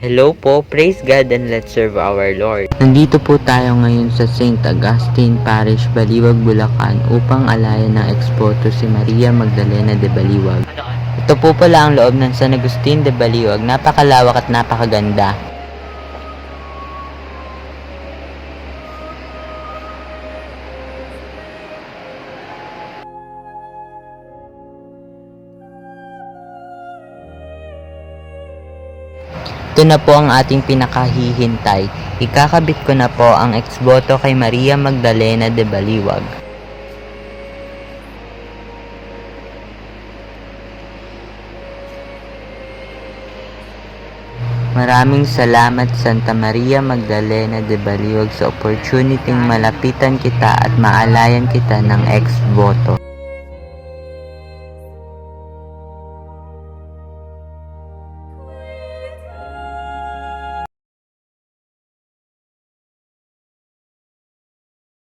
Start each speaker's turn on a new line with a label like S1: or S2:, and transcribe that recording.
S1: Hello po, praise God and let's serve our Lord.
S2: Nandito po tayo ngayon sa St. Augustine Parish, Baliwag, Bulacan upang alayan ng ekspoto si Maria Magdalena de Baliwag. Ito po pala ang loob ng San Agustin de Baliwag. Napakalawak at napakaganda. Ito na po ang ating pinakahihintay. Ikakabit ko na po ang eksboto kay Maria Magdalena de Baliwag. Maraming salamat Santa Maria Magdalena de Baliwag sa opportunity malapitan kita at maalayan kita ng ex-boto.